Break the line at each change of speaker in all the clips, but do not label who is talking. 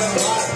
Thank you.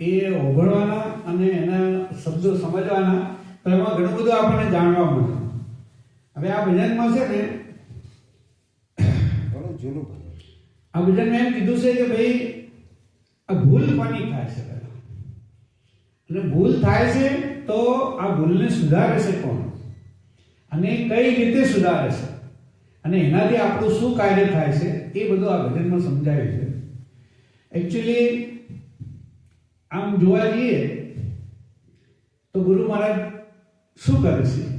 એ ઓગળવાના અને એના શબ્દો સમજવાના તો એમાં ઘણું બધું આપણને જાણવા મળે. હવે આ ભજનમાં છે ને
ઘણું જૂનું ભજન
આ ભજનમાં એમ કીધું છે કે ભાઈ આ ભૂલ કોની થાય છે એટલે ભૂલ થાય છે તો આ ભૂલને સુધારે છે કોણ? અને કઈ રીતે સુધારે છે? અને એનાથી આપણું શું કાર્ય થાય છે એ બધું આ ભજનમાં સમજાયું છે. એકચ્યુઅલી આમ જોવા જઈએ, તો ગુરુ મહારાજ શું કરે છે?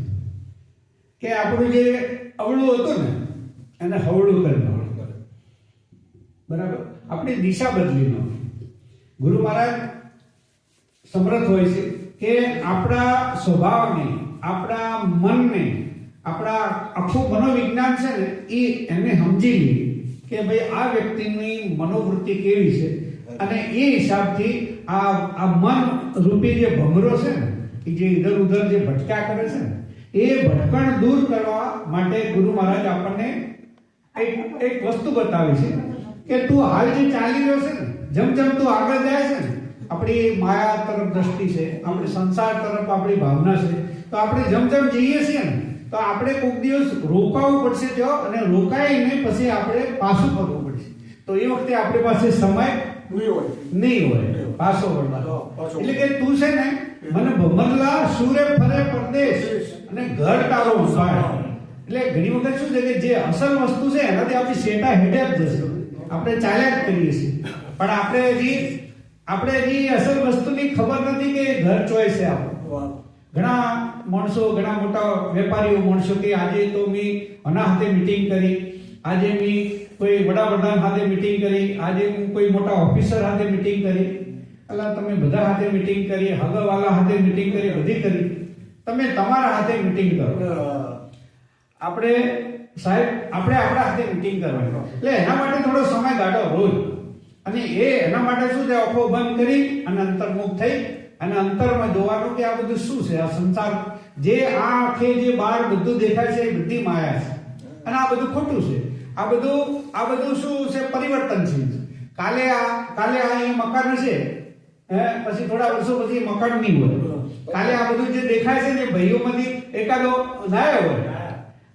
કે આપણું જે અવળું હતું ને, એને હવળું કરી કરે. બરાબર? આપણી દિશા બદલી નો ગુરુ મહારાજ સમર્થ હોય છે કે આપણા સ્વભાવને, આપણા મનને, આપણા આખું મનોવિજ્ઞાન છે ને, એ એને સમજી લે કે ભાઈ આ વ્યક્તિની મનોવૃત્તિ કેવી છે? અને એ હિસાબથી આ આ મન રૂપી જે ભમરો છે ને એ જે ઇધર ઉધર જે ભટકા કરે છે ને એ ભટકણ દૂર કરવા માટે ગુરુ મહારાજ આપણને એક એક વસ્તુ બતાવે છે કે તું હાલ જે ચાલી રહ્યો છે ને જેમ જેમ તું આગળ જાય છે ને આપણી માયા તરફ દ્રષ્ટિ છે આપણી સંસાર તરફ આપણી ભાવના છે તો આપણે જેમ જેમ જઈએ છીએ ને તો આપણે કોઈક દિવસ રોકાવું પડશે ત્યાં અને રોકાઈને પછી આપણે પાછું ફરવું પડશે. તો એ વખતે આપણી પાસે સમય
નહીં હોય.
નહીં હોય. પાછો વળવાનો એટલે કે તું છે ને મને ભમરલા સૂરે ફરે પરદેશ અને ઘર તારો ઉપાય એટલે ઘણી વખત શું છે કે જે અસલ વસ્તુ છે એનાથી આપણી સેટા હેઠે જ જશે. આપણે ચાલ્યા જ કરીએ છીએ. પણ આપણે હજી આપણે હજી અસલ વસ્તુની ખબર નથી કે ઘર ચોય છે આપણું. ઘણા માણસો ઘણા મોટા વેપારીઓ માણસો કે આજે તો મેં આના હાથે મીટિંગ કરી. આજે મેં કોઈ વડાપ્રધાન સાથે મીટિંગ કરી. આજે હું કોઈ મોટા ઓફિસર સાથે મીટિંગ કરી. અલા તમે બધા હાથે મીટિંગ કરી હગવાલા હાથે મીટિંગ કરી બધી કરી. તમે તમારા હાથે મીટિંગ કરો. આપણે સાહેબ આપણે આપણા હાથે મીટિંગ કરવાની. એટલે એના માટે થોડો સમય ગાઢો રોજ અને એ એના માટે શું છે? આંખો બંધ કરી અને અંતર્મુખ થઈ અને અંતરમાં જોવાનું કે આ બધું શું છે? આ સંસાર જે આ આંખે જે બહાર બધું દેખાય છે એ બધી માયા છે. અને આ બધું ખોટું છે. આ બધું આ બધું શું છે? પરિવર્તનશીલ છે. કાલે આ કાલે આ મકાન હશે. હે પછી થોડા વર્ષો પછી એ મકાન નહીં હોય. કાલે આ બધું જે દેખાય છે ને ભાઈઓમાંથી એકાદો નાયો હોય.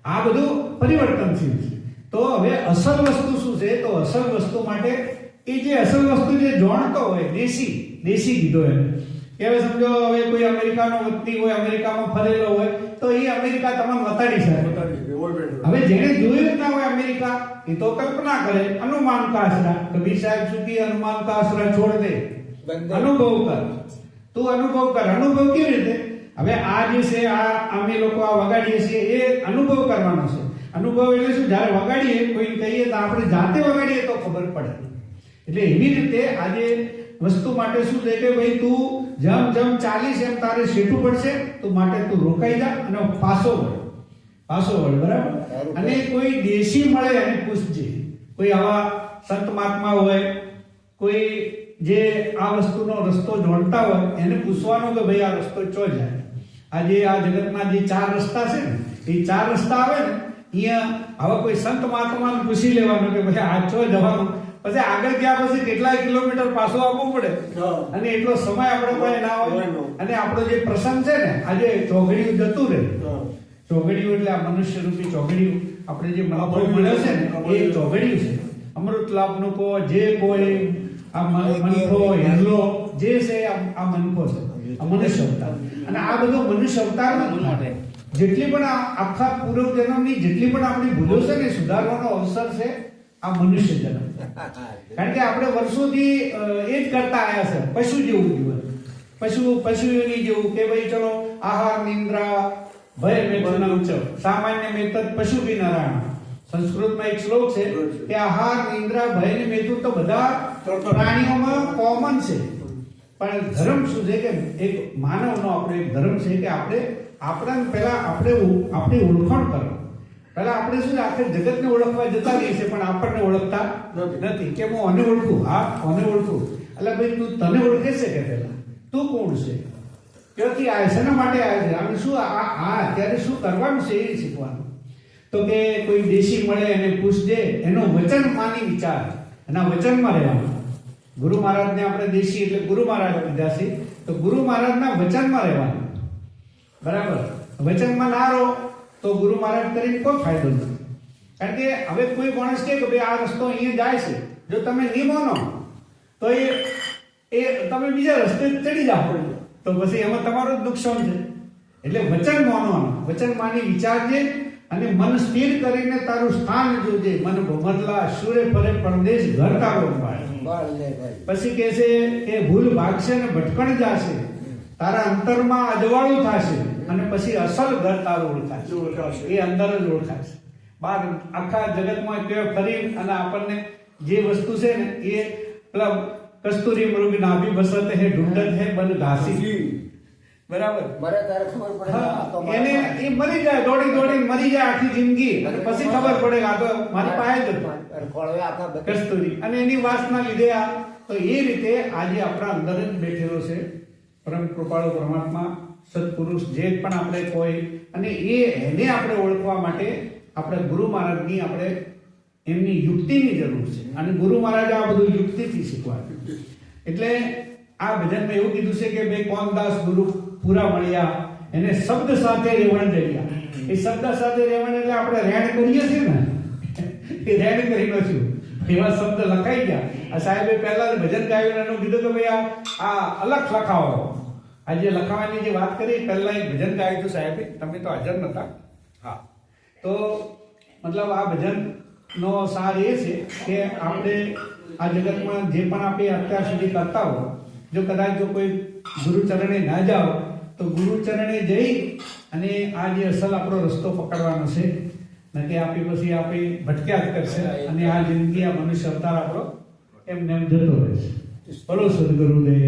આ બધું પરિવર્તનશીલ છે. તો હવે અસલ વસ્તુ શું છે? તો અસલ વસ્તુ માટે એ જે અસલ વસ્તુ જે જોણતો હોય દેશી દેશી કીધો એમ. કે હવે સમજો હવે કોઈ અમેરિકાનો વ્યક્તિ હોય અમેરિકામાં ફરેલો હોય તો એ અમેરિકા તમને બતાડી શકે. હવે જેને જોયું ના હોય અમેરિકા એ તો કલ્પના કરે અનુમાન કાશરા કબીર સાહેબ સુધી અનુમાન કા છોડ દે. અનુભવ કર. તું અનુભવ કર. અનુભવ કેવી રીતે? હવે આ જે છે આ અમે લોકો આ વગાડીએ છીએ એ અનુભવ કરવાનો છે. અનુભવ એટલે શું? જ્યારે વગાડીએ કોઈને કહીએ તો આપણે જાતે વગાડીએ તો ખબર પડે. એટલે એવી રીતે આજે વસ્તુ માટે શું છે કે ભાઈ તું જમ જમ ચાલીસ એમ તારે શેઠું પડશે તો માટે તું રોકાઈ જા અને પાછો વળ. પાછો વળ બરાબર? અને કોઈ દેશી મળે અને પૂછજે. કોઈ આવા સંત મહાત્મા હોય કોઈ જે આ વસ્તુનો રસ્તો જોડતા હોય એને પૂછવાનું કે ભાઈ આ રસ્તો ચો જાય? આજે આ જગતના જે ચાર રસ્તા છે ને એ ચાર રસ્તા આવે ને અહીંયા હવે કોઈ સંત મહાત્માને પૂછી લેવાનું કે ભાઈ આ ચો જવાનું? પછી આગળ ગયા પછી કેટલાય કિલોમીટર પાછો આવવું પડે. અને એટલો સમય આપણે પાસે ના હોય. અને આપણો જે પ્રસંગ છે ને આજે ચોઘડિયું જતું રહે. ચોઘડિયું એટલે આ મનુષ્ય રૂપી ચોઘડિયું. આપણે જે
આ મળ્યો
છે. ને એ. ચોઘડિયું છે. અમૃત લાભનું કો જે કોઈ આ મન- મનખો હિરલો જે છે આ મનખો છે આ મનુષ્ય અવતાર. અને આ બધો મનુષ્ય અવતાર માટે. જેટલી પણ આખા પૂર્વ જન્મની જેટલી પણ આપણી ભૂલો છે ને સુધારવાનો અવસર છે આ મનુષ્ય જન્મ. કારણ કે આપણે વર્ષોથી એ જ કરતા આવ્યા છે પશુ જેવું જીવન. પશુ પશુઓની જેવું કે ભાઈ ચલો આહાર નિંદ્રા ભય ચ. સામાન્ય મેતત પશુ બી નારાયણ. સંસ્કૃતમાં એક શ્લોક છે કે આહાર નિંદ્રા ભય ને મેતુ તો બધા પ્રાણીઓમાં કોમન છે. પણ ધર્મ શું છે કે એક માનવનો આપણો એક ધર્મ છે કે આપણે આપણા પહેલા આપણે આપણી ઓળખાણ કરો. પહેલા આપણે શું છે, આખે જગતને ઓળખવા જતા રહીએ છીએ પણ આપણને ઓળખતા નથી. કે હું અને ઓળખું? હા અને ઓળખું? એટલે ભાઈ તું તને ઓળખે છે કે પહેલા? તું કોણ છે? ક્યાંથી આવે શેના માટે આવે છે? અને શું આ આ અત્યારે શું કરવાનું છે એ શીખવાનું? તો કે કોઈ દેશી મળે એને પૂછજે, એનો વચન માની વિચાર. એના વચનમાં રહેવાનું. ગુરુ મહારાજને આપણે દેશી એટલે ગુરુ મહારાજ કીધા છે. તો ગુરુ મહારાજના વચનમાં રહેવાનું. બરાબર? વચનમાં ના રહો, તો ગુરુ મહારાજ કરીને કોઈ ફાયદો નથી કારણ કે હવે કોઈ માણસ કે ભાઈ આ રસ્તો અહીંયા જાય છે. જો તમે નહીં માનો, તો એ એ તમે બીજા રસ્તે ચડી જાઓ તો પછી એમાં તમારું જ નુકસાન છે. એટલે વચન માનવાનું. વચન માની વિચારજે અને મન સ્થિર કરીને તારું સ્થાન જોજે. મન ભમરલા સૂર્ય ફરે પરદેશ ઘર તારો પછી કહે છે કે ભૂલ ભાગશે ને ભટકણ જાશે. તારા અંતરમાં અજવાળું થશે અને પછી અસલ ઘર તારું ઓળખાશે. એ અંદર જ ઓળખાશે. બાર આખા જગતમાં કે ફરી અને આપણને જે વસ્તુ છે ને એ પેલા કસ્તુરી મૃગ નાભી બસત હે ઢૂંઢત હે બન ઘાસી. બરાબર.
મરે ત્યારે ખબર પડે.
એને એ મરી જાય દોડી દોડી મરી જાય આખી જિંદગી. અને પછી ખબર પડે આ તો મારી પાસે જ
ખોળવે આખા
કસ્તુરી. અને એની વાસના લીધે આ તો એ રીતે આજે આપણા અંદર જ બેઠેલો છે. પરમ કૃપાળુ પરમાત્મા સત્પુરુષ જે પણ આપણે કોઈ અને એ એને આપણે ઓળખવા માટે આપણે ગુરુ મહારાજની આપણે એમની યુક્તિની જરૂર છે. અને ગુરુ મહારાજ આ બધું યુક્તિથી શીખવાડ્યું એટલે આ ભજનમાં એવું કીધું છે કે ભાઈ કોનદાસ ગુરુ પૂરા મળ્યા, એને શબ્દ સાથે રેવણ રહ્યા એ શબ્દ સાથે રેવણ એટલે આપણે રેણ કરીએ છીએ ને? એ રેણ કરી નાખ્યું એવા શબ્દ લખાઈ ગયા. આ સાહેબે પહેલા ભજન ગાયું એનું કીધું કે ભાઈ, આ અલગ લખાવો. આ જે લખાવાની જે વાત કરી, પહેલા એક ભજન ગાયું હતું સાહેબે. તમે તો હાજર નતા હા. તો મતલબ આ ભજન નો સાર એ છે કે આપણે આ જગતમાં જે પણ આપણે અત્યાર સુધી કરતા હો જો કદાચ જો કોઈ ગુરુચરણે ના જાઓ, તો ગુરુચરણે જઈ અને આ જે અસલ આપણો રસ્તો પકડવાનો છે, નકે આપી પછી આપી ભટક્યા જ કરશે અને આ જિંદગી, આ મનુષ્ય અવતાર આપણો એમને એમ જતો રહેશે. બોલો સદગુરુદેવ